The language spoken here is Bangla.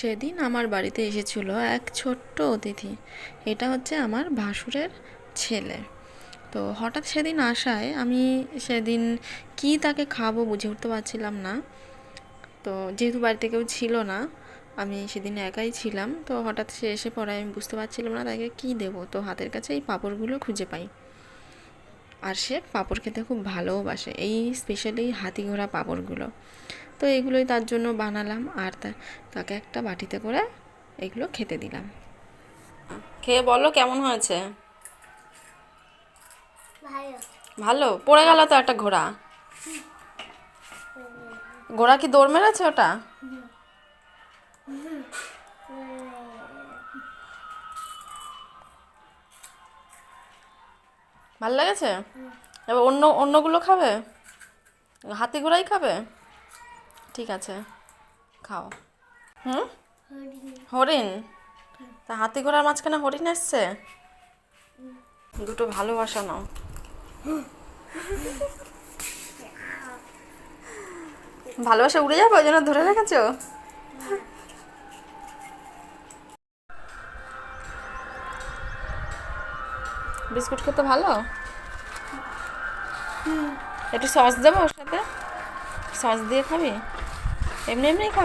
সেদিন আমার বাড়িতে এসেছিল এক ছোট্ট অতিথি। এটা হচ্ছে আমার ভাসুরের ছেলে। তো হঠাৎ সেদিন আসায় আমি সেদিন কি তাকে খাব বুঝে উঠতে পারছিলাম না। তো যেহেতু বাড়িতে কেউ ছিল না, আমি সেদিন একাই ছিলাম। তো হঠাৎ সে এসে পড়ে আমি বুঝতে পারছিলাম না তাকে কী দেবো। তো হাতের কাছে এই পাঁপড়গুলো খুঁজে পাই। আর সে পাঁপড় খেতে খুব ভালোবাসে, এই স্পেশালি হাতি ঘোড়া পাঁপড়গুলো। তো এগুলোই তার জন্য বানালাম আর তা- তাকে একটা বাটিতে করে এগুলো খেতে দিলাম। খেয়ে বলো কেমন হয়েছে? ভালো। ভালো? পড়ে গেল তো একটা ঘোড়া। ঘোড়া কি দৌড় মেরেছে ওটা? ভালো লেগেছে? এবার অন্য অন্যগুলো খাবে? হাতি ঘোড়াই খাবে? ঠিক আছে খাও। হুম? হরিণ। তা হাতি ঘোড়ার মাঝখানে হরিণ এসছে? দুটো ভালোবাসা নাও। ভালোবাসা উড়ে যাবে ওই জন্য ধরে রেখেছো? বিস্কুট খেতে ভালো? একটু সস দেবো ওর সাথে? সস দিয়ে খাবি? Eu me lembro.